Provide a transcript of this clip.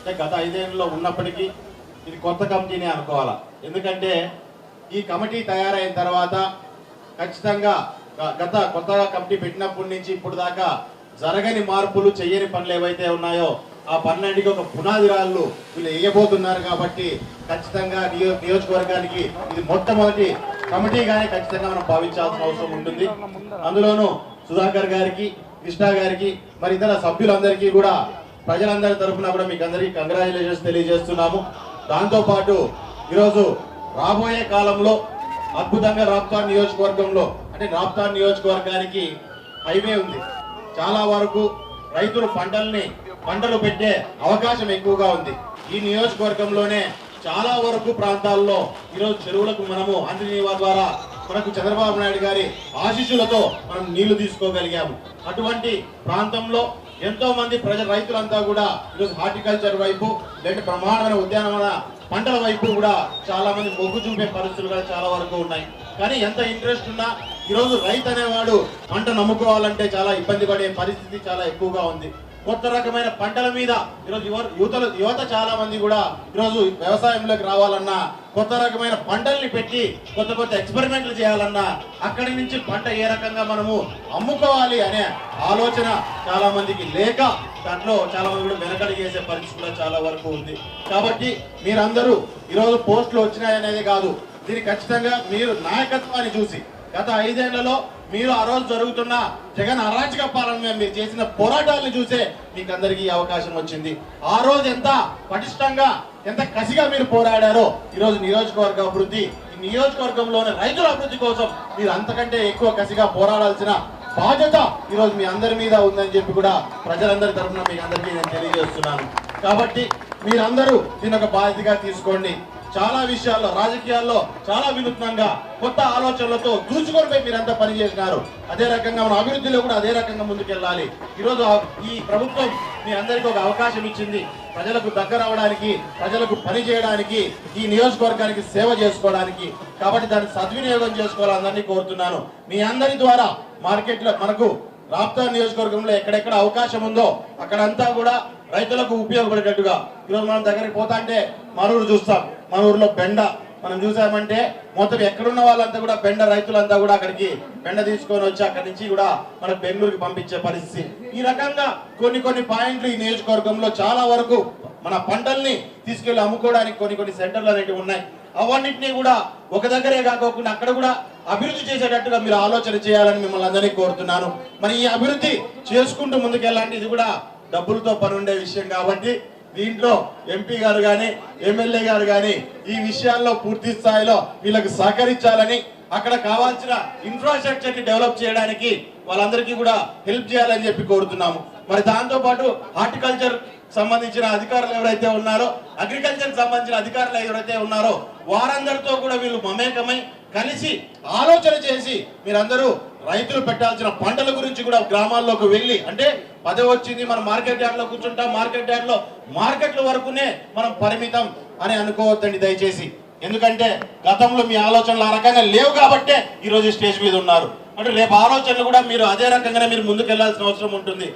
అంటే గత ఐదేళ్ళలో ఉన్నప్పటికీ ఇది కొత్త కమిటీనే అనుకోవాలా. ఎందుకంటే ఈ కమిటీ తయారైన తర్వాత ఖచ్చితంగా గత కొత్తగా కమిటీ పెట్టినప్పటి నుంచి ఇప్పుడు దాకా జరగని మార్పులు చెయ్యని పనులు ఏవైతే ఉన్నాయో ఆ పనులన్నిటికీ ఒక పునాది రాళ్ళు వీళ్ళు వేయబోతున్నారు కాబట్టి ఖచ్చితంగా నియో నియోజకవర్గానికి ఇది మొట్టమొదటి కమిటీగానే ఖచ్చితంగా మనం భావించాల్సిన అవసరం ఉంటుంది. అందులోనూ సుధాకర్ గారికి కృష్ణ గారికి మరి ఇతర సభ్యులందరికీ కూడా ప్రజలందరి తరఫున కూడా మీకు అందరికీ కంగ్రాచులేషన్స్ తెలియజేస్తున్నాము. దాంతో పాటు ఈరోజు రాబోయే కాలంలో అద్భుతంగా రాప్తార్ నియోజకవర్గంలో అంటే రాప్తార్ నియోజకవర్గానికి హైవే ఉంది. చాలా వరకు రైతులు పంటల్ని పంటలు పెట్టే అవకాశం ఎక్కువగా ఉంది. ఈ నియోజకవర్గంలోనే చాలా వరకు ప్రాంతాల్లో ఈరోజు చెరువులకు మనము అంజనీవా ద్వారా మనకు చంద్రబాబు నాయుడు గారి ఆశీస్సులతో మనం నీళ్ళు తీసుకోగలిగాము. అటువంటి ప్రాంతంలో ఎంతో మంది ప్రజల రైతులంతా కూడా ఈరోజు హార్టికల్చర్ వైపు లేదంటే ప్రమాణమైన ఉద్యానవన పంటల వైపు కూడా చాలా మంది మొగ్గు చూపే పరిస్థితులు కూడా చాలా వరకు ఉన్నాయి. కానీ ఎంత ఇంట్రెస్ట్ ఉన్నా ఈరోజు రైతు అనేవాడు పంట నమ్ముకోవాలంటే చాలా ఇబ్బంది పడే పరిస్థితి చాలా ఎక్కువగా ఉంది. కొత్త రకమైన పంటల మీద ఈరోజు యువ యువతలు యువత చాలా మంది కూడా ఈరోజు వ్యవసాయంలోకి రావాలన్నా కొత్త రకమైన పంటల్ని పెట్టి కొత్త కొత్త ఎక్స్పెరిమెంట్లు చేయాలన్నా అక్కడి నుంచి పంట ఏ రకంగా మనము అమ్ముకోవాలి అనే ఆలోచన చాలా మందికి లేక దాంట్లో చాలా మంది కూడా వెనకడి చేసే పరిస్థితి కూడా చాలా వరకు ఉంది. కాబట్టి మీరందరూ ఈరోజు పోస్టులు వచ్చినాయనేది కాదు దీన్ని ఖచ్చితంగా మీరు నాయకత్వాన్ని చూసి గత ఐదేళ్ళలో మీరు ఆ రోజు జరుగుతున్న జగన్ అరాచక పాలన మీరు చేసిన పోరాటాలను చూసే మీకు అందరికీ అవకాశం వచ్చింది. ఆ రోజు ఎంత పటిష్టంగా ఎంత కసిగా మీరు పోరాడారో ఈరోజు నియోజకవర్గ అభివృద్ధి ఈ నియోజకవర్గంలోని రైతుల అభివృద్ధి కోసం మీరు అంతకంటే ఎక్కువ కసిగా పోరాడాల్సిన బాధ్యత ఈరోజు మీ అందరి మీద ఉందని చెప్పి కూడా ప్రజలందరి తరఫున మీ అందరికీ నేను తెలియజేస్తున్నాను. కాబట్టి మీరందరూ దీని ఒక బాధ్యతగా తీసుకోండి. చాలా విషయాల్లో రాజకీయాల్లో చాలా వినూత్నంగా కొత్త ఆలోచనలతో దూచుకొని పోయి మీరంతా పనిచేసినారు అదే రకంగా మన అభివృద్ధిలో కూడా అదే రకంగా ముందుకెళ్ళాలి. ఈరోజు ఈ ప్రభుత్వం మీ అందరికీ ఒక అవకాశం ఇచ్చింది. ప్రజలకు దగ్గర అవడానికి ప్రజలకు పని చేయడానికి ఈ నియోజకవర్గానికి సేవ చేసుకోవడానికి. కాబట్టి దాన్ని సద్వినియోగం చేసుకోవాలని కోరుతున్నాను. మీ అందరి ద్వారా మార్కెట్లో మనకు రాప్తా నియోజకవర్గంలో ఎక్కడెక్కడ అవకాశం ఉందో అక్కడంతా కూడా రైతులకు ఉపయోగపడేటట్టుగా. ఈరోజు మనం దగ్గరికి పోతా అంటే మనూరు చూస్తాం. మన ఊర్లో బెండ మనం చూసామంటే మొత్తం ఎక్కడున్న వాళ్ళంతా కూడా బెండ రైతులంతా కూడా అక్కడికి బెండ తీసుకొని వచ్చి అక్కడి నుంచి కూడా మన బెంగళూరుకి పంపించే పరిస్థితి. ఈ రకంగా కొన్ని కొన్ని పాయింట్లు ఈ నియోజకవర్గంలో చాలా వరకు మన పంటల్ని తీసుకెళ్ళి అమ్ముకోవడానికి కొన్ని కొన్ని సెంటర్లు అనేవి ఉన్నాయి. అవన్నింటినీ కూడా ఒక దగ్గరే కాకోకుండా అక్కడ కూడా అభివృద్ధి చేసేటట్టుగా మీరు ఆలోచన చేయాలని మిమ్మల్ని అందరినీ కోరుతున్నాను. మరి ఈ అభివృద్ధి చేసుకుంటూ ముందుకెళ్ళాలంటే ఇది కూడా డబ్బులతో పని ఉండే విషయం కాబట్టి దీంట్లో ఎంపీ గారు కానీ ఎమ్మెల్యే గారు కానీ ఈ విషయాల్లో పూర్తి స్థాయిలో వీళ్ళకు సహకరించాలని అక్కడ కావాల్సిన ఇన్ఫ్రాస్ట్రక్చర్ని డెవలప్ చేయడానికి వాళ్ళందరికీ కూడా హెల్ప్ చేయాలని చెప్పి కోరుతున్నాము. మరి దాంతో పాటు హార్టికల్చర్ సంబంధించిన అధికారులు ఎవరైతే ఉన్నారో అగ్రికల్చర్ సంబంధించిన అధికారులు ఎవరైతే ఉన్నారో వారందరితో కూడా వీళ్ళు మమేకమై కలిసి ఆలోచన చేసి మీరందరూ రైతులు పెట్టాల్సిన పంటల గురించి కూడా గ్రామాల్లోకి వెళ్ళి అంటే పదే వచ్చింది మనం మార్కెట్ యార్డ్లో కూర్చుంటాం మార్కెట్ యార్డ్లో మార్కెట్ల వరకునే మనం పరిమితం అని అనుకోవద్దండి దయచేసి. ఎందుకంటే గతంలో మీ ఆలోచనలు ఆ రకంగా లేవు కాబట్టే ఈరోజు స్టేజ్ మీద ఉన్నారు. అంటే రేపు ఆలోచనలు కూడా మీరు అదే రకంగానే మీరు ముందుకు వెళ్ళాల్సిన అవసరం ఉంటుంది.